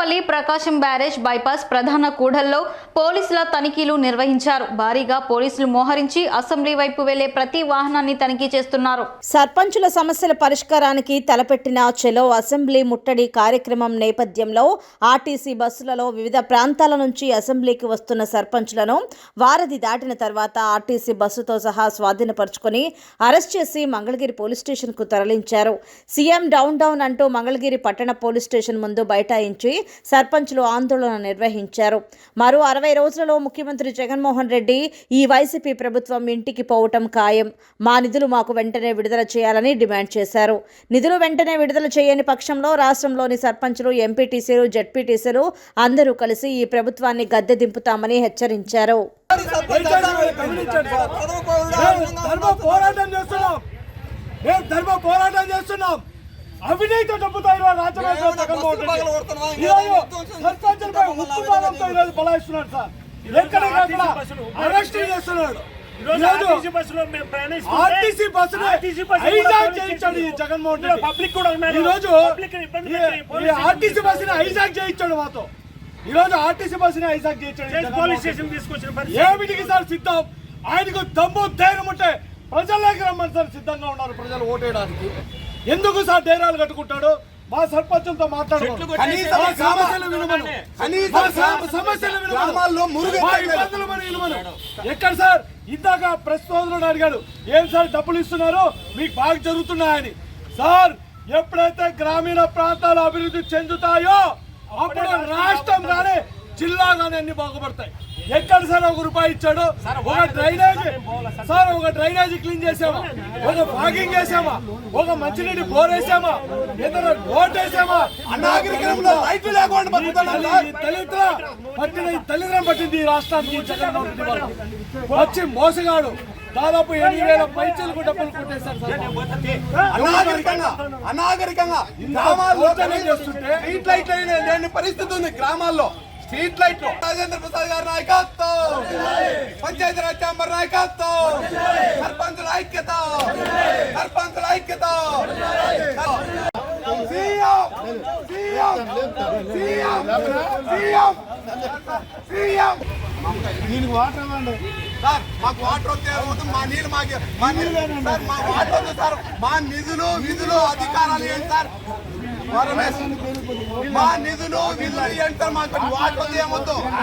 తాడేపల్లి ప్రకాశం barrage bypass ప్రధాన కూడల్లో పోలీసుల తనిఖీలు నిర్వహించారు. భారీగా పోలీసులు మోహరించి అసెంబ్లీ వైపు వెళ్ళే ప్రతి వాహనాన్ని తనిఖీ చేస్తున్నారు. సర్పంచుల సమస్యల పరిష్కారానికి తలపెట్టిన చెలో అసెంబ్లీ ముట్టడి కార్యక్రమం నేపథ్యంలో ఆర్టీసీ బస్సులలో వివిధ ప్రాంతాల నుంచి అసెంబ్లీకి వస్తున్న సర్పంచులను వారధి దాటిన తర్వాత ఆర్టీసీ బస్సుతో సహా స్వాధీనపరుచుకొని అరెస్ట్ చేసి మంగళగిరి పోలీస్ స్టేషన్కు తరలించారు. సీఎం డౌన్ డౌన్ అంటూ మంగళగిరి పట్టణ పోలీస్ స్టేషన్ ముందు బైఠాయించి సర్పంచులు ఆందోళన నిర్వహించారు. మరో అరవై రోజులలో ముఖ్యమంత్రి జగన్మోహన్ రెడ్డి ఈ వైసీపీ ప్రభుత్వం ఇంటికి పోవటం ఖాయం. మా నిధులు మాకు వెంటనే విడుదల చేయాలని డిమాండ్ చేశారు. నిధులు వెంటనే విడుదల చేయని పక్షంలో రాష్ట్రంలోని సర్పంచులు ఎంపీటీసీలు జడ్పీటీసీలు అందరూ కలిసి ఈ ప్రభుత్వాన్ని గద్దె దింపుతామని హెచ్చరించారు. మేము ధర్మ పోరాటం చేస్తున్నాం. అవినీతి డబ్బుతో ఈరోజు రాజ్యసభలో జగన్మోహన్ రెడ్డి. ఈరోజు సర్పంచులపై ఉప్పు బాలంతో ఈరోజు బలాయిస్తున్నాడు సార్. అరెస్ట్ చేస్తున్నాడు. ఆర్టీసీ బస్సులో హైజాక్ చేయించాడు ఈ జగన్మోహన్ ఇందులో రెడ్డి. పబ్లిక్ కూడా. ఈ రోజు ఆర్టీసీ బస్సుని హైజాక్ చేయించాడు మాతో. ఈ రోజు ఆర్టీసీ బస్సుని హైజాక్ చేయించాడు పోలీస్. స్టేషన్ తీసుకొచ్చిన ఏమిటికి సార్ సిద్ధం? ఆయనకు దమ్ము ధైర్యం ఉంటే ప్రజల్లోకి రమ్మని సార్ సిద్ధంగా ఉన్నారు ప్రజలు ఓటేయడానికి. ఎందుకు సార్ ధైర్యాలు కట్టుకుంటాడు? మా సర్పంచులతో మాట్లాడుకోండి కనీసం మా గ్రామ- సమస్యలు వినమను. కనీసం మా సమ- సమస్యలు వినమను. గ్రామాల్లో మురుగు మా ఎక్కలేదు. ఇబ్బందులు మనం వినమను. ఎక్కడ సార్? ఇందాక ప్రెస్ సోదరుడు అడిగాడు ఏం సార్ డబ్బులు ఇస్తున్నారు? మీకు బాగా జరుగుతున్నాయని. సార్ ఎప్పుడైతే గ్రామీణ ప్రాంతాలు అభివృద్ధి చెందుతాయో అప్పుడు రాష్ట్రం కానీ జిల్లా కానీ అన్ని బాగుపడతాయి. ఎక్కడ సార్ ఒక రూపాయి ఇచ్చాడు? ఒక డ్రైనేజ్ సార్ ఒక డ్రైనేజ్ క్లీన్ చేసామా? ఒక వాకింగ్ చేసామా? ఒక మంచినీటి బోర్ వేసామా? ఏదైనా రోడ్ వేసామా? అనాగరికంలో లైట్లు లేకుండా. దళితుల పట్టిన దళితులం పట్టింది ఈ రాష్ట్రానికి ఈ జగన్మోహన్ రెడ్డి వాళ్ళు. వచ్చి మోసగాడు. దాదాపు ఎనిమిది వేల పైచలకు డబ్బులు కొట్టేశారు అనాగరికంగా అనాగరికంగా గ్రామాల్లో చేస్తుంటే లేని పరిస్థితి ఉంది గ్రామాల్లో. స్ట్రీట్ లైట్లు. రాజేంద్ర ప్రసాద్ గారి నాయకత్వం. పంచాయతీరాజ్ ఛాంబర్ నాయకత్వం. సర్పంచుల ఐక్యత. సర్పంచుల ఐక్యత. దీనికి వాటర్ ఇవ్వండి. సార్ మాకు వాటర్ వస్తే? మా నీళ్ళు మాకు మా నీళ్ళు సార్ మా వాటర్ వద్దు సార్ మా నిధులు విధులు అధికారాలు ఏంటి సార్? మా నిధులు విధులు ఎంత మాకు వాటి ఏమొద్దు